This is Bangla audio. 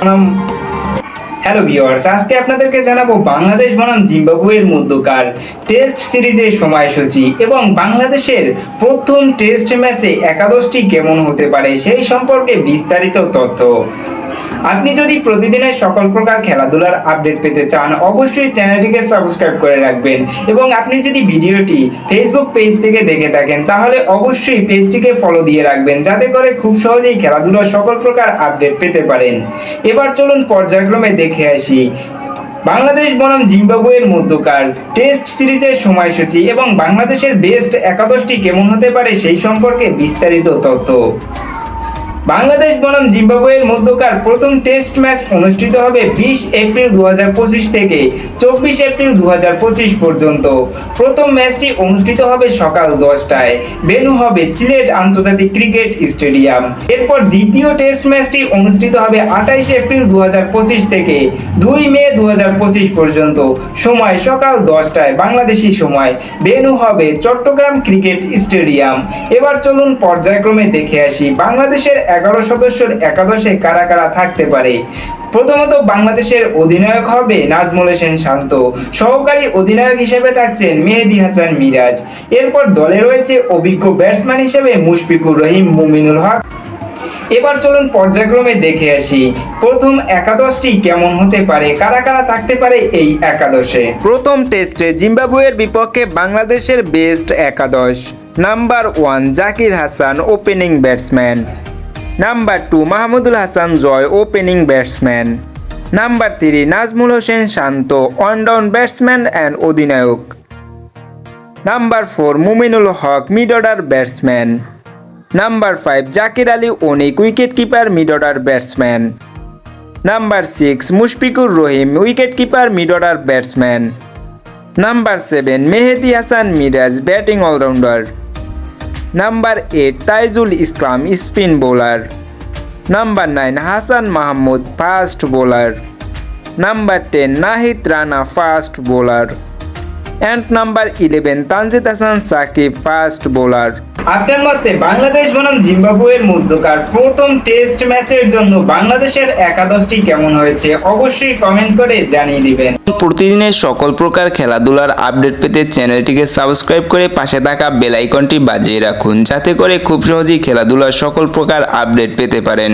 হ্যালো ভিউয়ার্স আজকে আপনাদেরকে জানাব বাংলাদেশ বনাম জিম্বাবুয়ের মধ্যকার টেস্ট সিরিজের সময়সূচি এবং বাংলাদেশের প্রথম টেস্ট ম্যাচে একাদশটি কেমন হতে পারে সেই সম্পর্কে বিস্তারিত তথ্য। আপনি যদি প্রতিদিনের সকল প্রকার খেলাধুলার আপডেট পেতে চান, অবশ্যই চ্যানেলটিকে সাবস্ক্রাইব করে রাখবেন। এবং আপনি যদি ভিডিওটি ফেসবুক পেজ থেকে দেখে থাকেন, তাহলে অবশ্যই পেজটিকে ফলো দিয়ে রাখবেন, যাতে করে খুব সহজেই খেলাধুলার সকল প্রকার আপডেট পেতে পারেন। এবার চলুন পর্যায়ক্রমে দেখে আসি। বাংলাদেশ বনাম জিম্বাবুয়ের মধ্যকার টেস্ট সিরিজের সময়সূচি এবং বাংলাদেশের বেস্ট একাদশটি কেমন হতে পারে সেই সম্পর্কে বিস্তারিত তথ্য। বাংলাদেশ বনাম জিম্বাবুয়ের মধ্যকার প্রথম টেস্ট ম্যাচ অনুষ্ঠিত হবে বিশ এপ্রিল দু থেকে চব্বিশ এপ্রিল দু পর্যন্ত। প্রথম ম্যাচটি অনুষ্ঠিত হবে সকাল দশটায়। ভেন্যু হবে সিলেট আন্তর্জাতিক ক্রিকেট স্টেডিয়াম। এরপর দ্বিতীয় টেস্ট ম্যাচটি অনুষ্ঠিত হবে আঠাইশ এপ্রিল দু হাজার পঁচিশ থেকে দুই মে দু হাজার পঁচিশ পর্যন্ত। সময় সকাল দশটায় বাংলাদেশি সময়। ভেন্যু হবে চট্টগ্রাম ক্রিকেট স্টেডিয়াম। এবার চলুন পর্যায়ক্রমে দেখে আসি বাংলাদেশের এগারো সদস্যের একাদশে কারা কারা থাকতে পারে? প্রথমত বাংলাদেশের অধিনায়ক হবে নাজমুল হোসেন শান্ত। সহকারী অধিনায়ক হিসেবে থাকছেন মেহেদি হাসান মিরাজ। এরপর দলে রয়েছে অভিজ্ঞ ব্যাটসম্যান হিসেবে মুশফিকুর রহিম, মুমিনুল হক। এবার চলুন পর্যায়ক্রমে দেখে আসি। প্রথম একাদশটি কেমন হতে পারে? কারা কারা থাকতে পারে এই একাদশে? প্রথম টেস্টে জিম্বাবুয়ের বিপক্ষে বাংলাদেশের বেস্ট একাদশ। Number one Zakir Hasan, opening batsman. Number two Mahmudul Hasan Joy opening batsman number three Najmul Hossain Shanto one down batsman and অধিনায়ক. Number four Mominul Haque mid order batsman number five Zakir Ali Anik wicketkeeper mid order batsman number six Mushfiqur Rahim wicketkeeper mid order batsman number seven Mehidy Hasan Miraz batting allrounder number eight Taijul Islam spin bowler number nine Hasan Mahmud fast bowler number ten Nahid Rana fast bowler and number eleven Tanzid Hasan Sakib first bowler আপনার মতে বাংলাদেশ বনাম জিম্বাবুয়ের মধ্যকার প্রথম টেস্ট ম্যাচের জন্য বাংলাদেশের একাদশটি কেমন হয়েছে অবশ্যই কমেন্ট করে জানিয়ে দিবেন। প্রতিদিনের সকল প্রকার খেলাধুলার আপডেট পেতে চ্যানেলটিকে সাবস্ক্রাইব করে পাশে থাকা বেল আইকনটি বাজিয়ে রাখুন যাতে করে খুব সহজেই খেলাধুলার সকল প্রকার আপডেট পেতে পারেন।